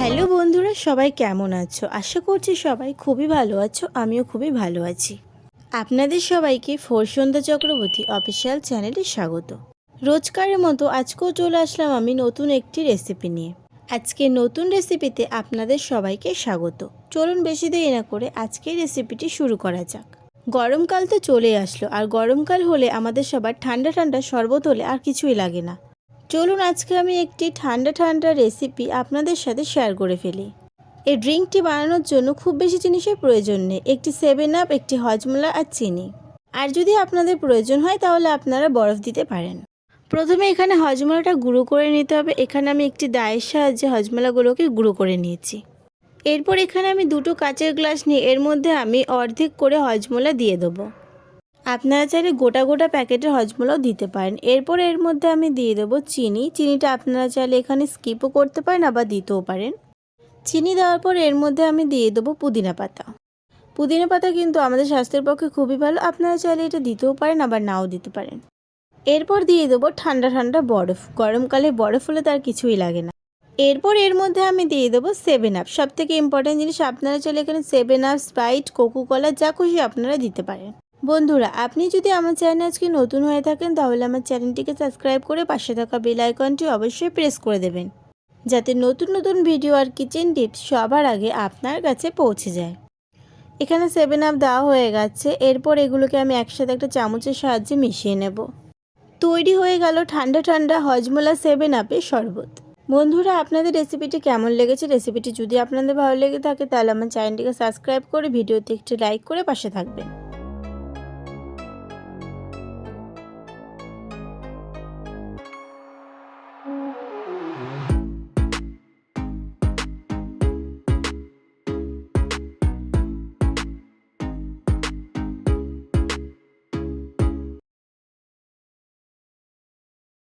Hello বন্ধুরা, সবাই কেমন আছো? আশা করছি সবাই খুবই ভালো আছো, আমিও খুবই ভালো আছি। আপনাদের সবাইকে ফোরসন্ধ্যা চক্রবর্তী অফিসিয়াল চ্যানেলে স্বাগত। রোজকারের মতো আজকেও চলে আসলাম আমি নতুন একটি রেসিপি নিয়ে। আজকে নতুন রেসিপিতে আপনাদের সবাইকে স্বাগত। চলুন বেশি দেরি না করে আজকের রেসিপিটি শুরু করা যাক। গরমকাল তো চলে আসলো, আর গরমকাল হলে আমাদের সবার ঠান্ডা ঠান্ডা শরবত হলে আর কিছুই লাগে না। চলুন আজকে আমি একটি ঠান্ডা ঠান্ডা রেসিপি আপনাদের সাথে শেয়ার করে ফেলি। এই ড্রিঙ্কটি বানানোর জন্য খুব বেশি জিনিসের প্রয়োজন নেই। একটি সেভেন আপ একটি হজমোলা আর চিনি। আর যদি আপনাদের প্রয়োজন হয়, তাহলে আপনারা বরফ দিতে পারেন। প্রথমে এখানে হজমোলাটা গুঁড়ো করে নিতে হবে। এখানে আমি একটি দায়ের সাহায্যে হজমোলাগুলোকে গুঁড়ো করে নিয়েছি। এরপর এখানে আমি দুটো কাচের গ্লাস নিয়ে, এর মধ্যে আমি অর্ধেক করে হজমোলা দিয়ে দেবো। আপনারা চাইলে গোটা গোটা প্যাকেটের হজমোলাও দিতে পারেন। এরপর এর মধ্যে আমি দিয়ে দেবো চিনি। চিনিটা আপনারা চাইলে এখানে স্কিপও করতে পারেন, আবার দিতেও পারেন। চিনি দেওয়ার পর এর মধ্যে আমি দিয়ে দেবো পুদিনা পাতা। পুদিনা পাতা কিন্তু আমাদের স্বাস্থ্যের পক্ষে খুবই ভালো। আপনারা চাইলে এটা দিতেও পারেন, আবার নাও দিতে পারেন। এরপর দিয়ে দেবো ঠান্ডা ঠান্ডা বরফ। গরমকালে বরফ হলে তার কিছুই লাগে না। এরপর এর মধ্যে আমি দিয়ে দেবো সেভেন আপ সব থেকে ইম্পর্টেন্ট জিনিস, আপনারা চাইলে এখানে সেভেন আপ স্প্রাইট কোকো কলা যা খুশি আপনারা দিতে পারেন। বন্ধুরা, আপনি যদি আমার চ্যানেল আজকে নতুন হয়ে থাকেন, তাহলে আমার চ্যানেলটিকে সাবস্ক্রাইব করে পাশে থাকা বেল আইকনটি অবশ্যই প্রেস করে দেবেন, যাতে নতুন নতুন ভিডিও আর কিচেন টিপস সবার আগে আপনার কাছে পৌঁছে যায়। এখানে সেভেন আপ দেওয়া হয়ে গেছে, এরপর এগুলোকে আমি একসাথে একটা চামচের সাহায্যে মিশিয়ে নেব। তৈরি হয়ে গেল ঠান্ডা ঠান্ডা হজমোলা সেভেন আপের শরবত। বন্ধুরা, আপনাদের রেসিপিটি কেমন লেগেছে, রেসিপিটি যদি আপনাদের ভালো লেগে থাকে, তাহলে আমার চ্যানেলটিকে সাবস্ক্রাইব করে ভিডিওতে একটি লাইক করে পাশে থাকবেন।